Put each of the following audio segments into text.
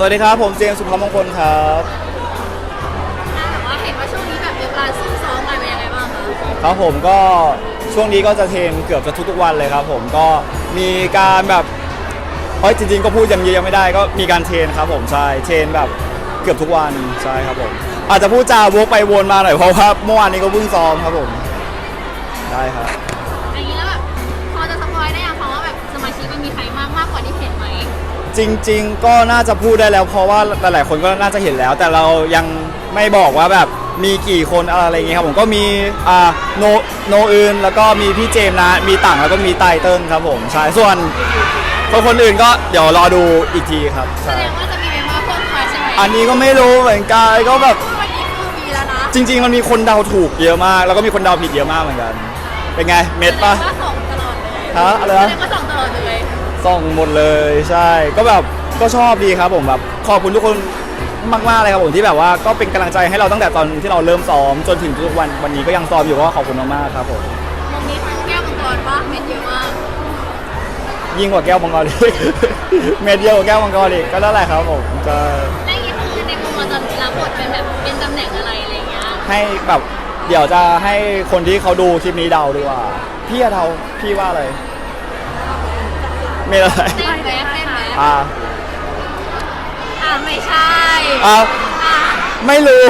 สวัสดีครับ ผมเจมส์สุภาพมงคลครับ แต่ว่าเห็นว่าช่วงนี้แบบมีการซุ่มซ้อมกันเป็นยังไงบ้างคะครับผมก็ช่วงนี้ก็จะเทรนเกือบจะทุกๆวันเลยครับ ผมก็มีการแบบเฮ้ยจริงๆก็พูดยังเยอะยังไม่ได้ก็มีการเทรนครับผมใช่เทรนแบบเกือบทุกวันใช่ครับผมอาจจะพูดจาวกไปวนมาหน่อยเพราะว่าเมื่อวานนี้ก็เพิ่งซ้อมครับผมได้ครับ อย่างนี้แล้วแบบพอจะสปอยได้ยังคะว่าแบบสมาชิกมันมีใครมากมากกว่าที่เห็นไหม จริง ๆ ก็น่าจะพูดได้แล้ว เพราะว่าหลายๆคนก็น่าจะเห็นแล้ว แต่เรายังไม่บอกว่าแบบมีกี่คนอะไรอย่างเงี้ยครับผมก็มีอ่าโนโนอื่นแล้วก็มีพี่เจมส์นะมีต่างแล้วก็มีไตเติ้ลครับผมใช่ส่วนคนคนอื่นก็เดี๋ยวรอดูอีกทีครับแสใช่ดงว่าจะมีเมมเบอร์เพิ่มมาใช่ไหมอันนี้ก็ไม่รู้เหมือนกันก็แบบวันนี้คือมีแล้วนะจริง ๆ มันมีคนเดาถูกเยอะมาก แล้วก็มีคนเดาผิดเยอะมากเหมือนกัน เป็นไงเม็ดปะ แสดงว่าส่งตลอดเลยฮะอะไรแสนะดงว่าส่งตลอดเลย ส่องหมดเลยใช่ ก็แบบก็ชอบดีครับผมแบบขอบคุณทุกคนมากๆเลยครับผมที่แบบว่าก็เป็นกำลังใจให้เราตั้งแต่ตอนที่เราเริ่มซ้อมจนถึงทุกวันวันนี้ก็ยังซ้อมอยู่ก็ขอบคุณมากๆครับผมมุมนี้คือแก้วมังกรปะเม็ดเยอะมากยิ่งกว่าแก้วมังกรอีก เม็ดเดียวกว่าแก้วมังกรอีกก็นั่นแหละครับผมจะแล้วอย่างนี้คือในมุมเราจะรับบทเป็นแบบเป็นตำแหน่งอะไรอะไรอย่างเงี้ยให้แบบเดี๋ยวจะให้คนที่เขาดูคลิปนี้เดาดีกว่าพี่จะเดาพี่ว่าอะไรเมดอะไรเต้นแวะเต้นแวะอ่าอ่าไม่ใช่อ่าอ่าไม่รู้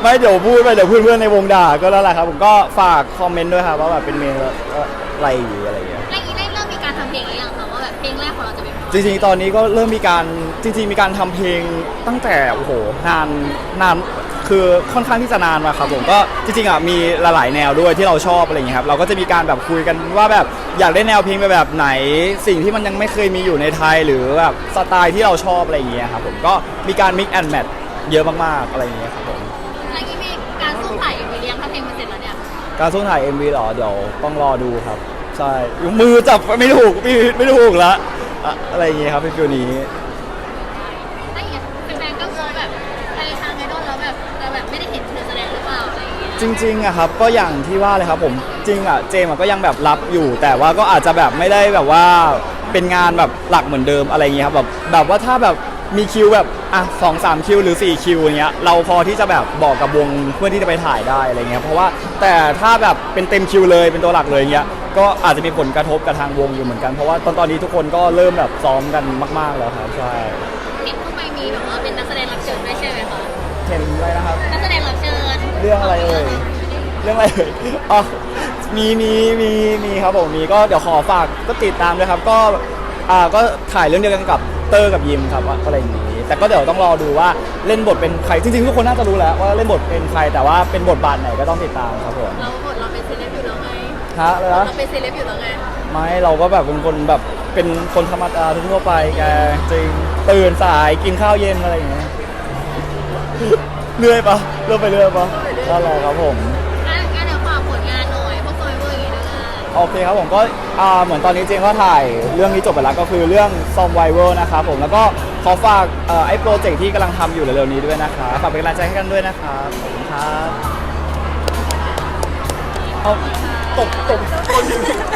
ไม่เดี๋ยวพูดไปเดี๋ยวเพื่อนๆในวงด่าก็แล้วแหละครับ ผมก็ฝากคอมเมนต์ด้วยครับว่าแบบเป็นเมนแล้วอะไรอยู่อะไรอย่างเงี้ย แล้วอย่างนี้ได้เริ่มมีการทำเพลงหรือยังคะว่าแบบ เพลงแรกของเราจะเป็นจริงๆ ตอนนี้ก็เริ่มมีการจริงๆ มีการทำเพลงตั้งแต่โอ้โหนานนานคือค่อนข้างที่จะนานมาครับผมก็จริงๆอะมีหลายๆแนวด้วยที่เราชอบอะไรอย่างเงี้ยครับเราก็จะมีการแบบคุยกันว่าแบบอยากได้แนวเพลงไปแบบไหน สิ่งที่มันยังไม่เคยมีอยู่ในไทยหรือแบบสไตล์ที่เราชอบอะไรอย่างเงี้ยครับผมก็มีการ mix and match เยอะมากๆอะไรอย่างเงี้ยครับผมแล้วอย่างนี้มีการสู้ถ่ายมีเลี้ยงถ้าเพลงมันเสร็จแล้วเนี่ยการสู้ถ่าย MV เหรอเดี๋ยวต้องรอดูครับ ใช่มือจับไม่ถูกไม่ไม่ถูกละอะอะไรอย่างเงี้ยครับเป็นฟิวนี้ถ้าอย่างเงี้ยแฟนๆก็กลัวแบบไปทางไอดอลแล้วแบบจะแบบไม่ได้เห็นเธอแสดงหรือเปล่าอะไรอย่างเงี้ยจริงๆอะครับก็อย่างที่ว่าเลยครับผมจริงอะเจมส์อะก็ยังแบบรับอยู่ แต่ว่าก็อาจจะแบบไม่ได้แบบว่าเป็นงานแบบหลักเหมือนเดิมอะไรอย่างเงี้ยครับแบบแบบว่าถ้าแบบมีคิวแบบอะสองสามคิวหรือ4คิวอย่างเงี้ยเราพอที่จะแบบบอกกับวงเพื่อที่จะไปถ่ายได้อะไรเงี้ยเพราะว่าแต่ถ้าแบบเป็นเต็มคิวเลยเป็นตัวหลักเลยเงี้ย ก็อาจจะมีผลกระทบกับทางวงอยู่เหมือนกัน เพราะว่าตอนตอนนี้ทุกคนก็เริ่มแบบซ้อมกันมากๆแล้วครับใช่เห็นเข้าไปมีแบบว่าเป็นนักแสดงรับเชิญด้วยใช่ไหมคะเห็นอะไรนะครับ นักแสดงรับเชิญเรื่องอะไรเอ่ยเรื่องอะไรเอ่ยอ๋อมีมีมีมีครับผมมีก็เดี๋ยวขอฝากก็ติดตามด้วยครับก็อ่าก็ถ่ายเรื่องเดียวกันกับเตอร์กับยิมครับอะไรอย่างนี้ แต่ก็เดี๋ยวต้องรอดูว่าเล่นบทเป็นใครจริงๆทุกคนน่าจะรู้แล้วว่าเล่นบทเป็นใครแต่ว่าเป็นบทบาทไหนก็ต้องติดตามครับผม เราบท ฮะเลยนะเราเป็นเซเลบอยู่แล้วไงไม่เราก็แบบเป็นคนแบบเป็นคนธรรมดาทั่วๆไปแกจริงตื่นสายกินข้าวเย็นอะไรอย่างเงี้ยเรื่อยปะเรื่อยไปเรื่อยปะนั่นแหละครับผมงั้นงั้นเดี๋ยวฝากผลงานหน่อยพวกซอยเวอร์อย่างงี้ด้วยโอเคครับผมก็อ่าเหมือนตอนนี้เจงก็ถ่ายเรื่องนี้จบไปแล้วก็คือเรื่อง s o m v i v a l นะครับผมแล้วก็ขอฝากเอ่อไอ้โปรเจกต์ที่กำลังทำอยู่เร็วๆนี้ด้วยนะคะฝากเป็นกำลังใจให้กันด้วยนะครับขอบคุณครับเอา ตกตกตก